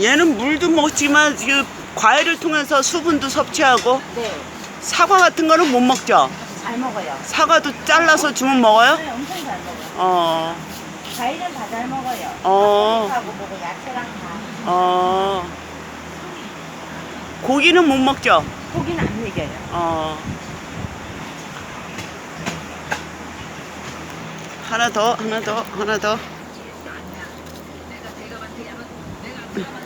얘는 물도 먹지만 지금 과일을 통해서 수분도 섭취하고 네, 사과 같은 거는 못 먹죠. 잘 먹어요. 사과도 잘라서 주면 먹어요? 네, 엄청 잘 먹어요. 어, 과일은 다 잘 먹어요. 어, 하고 먹고 야채랑 다. 어. 고기는 못 먹죠. 고기는 안 먹여요. 어. 하나 더, 하나 더, 하나 더. Yeah.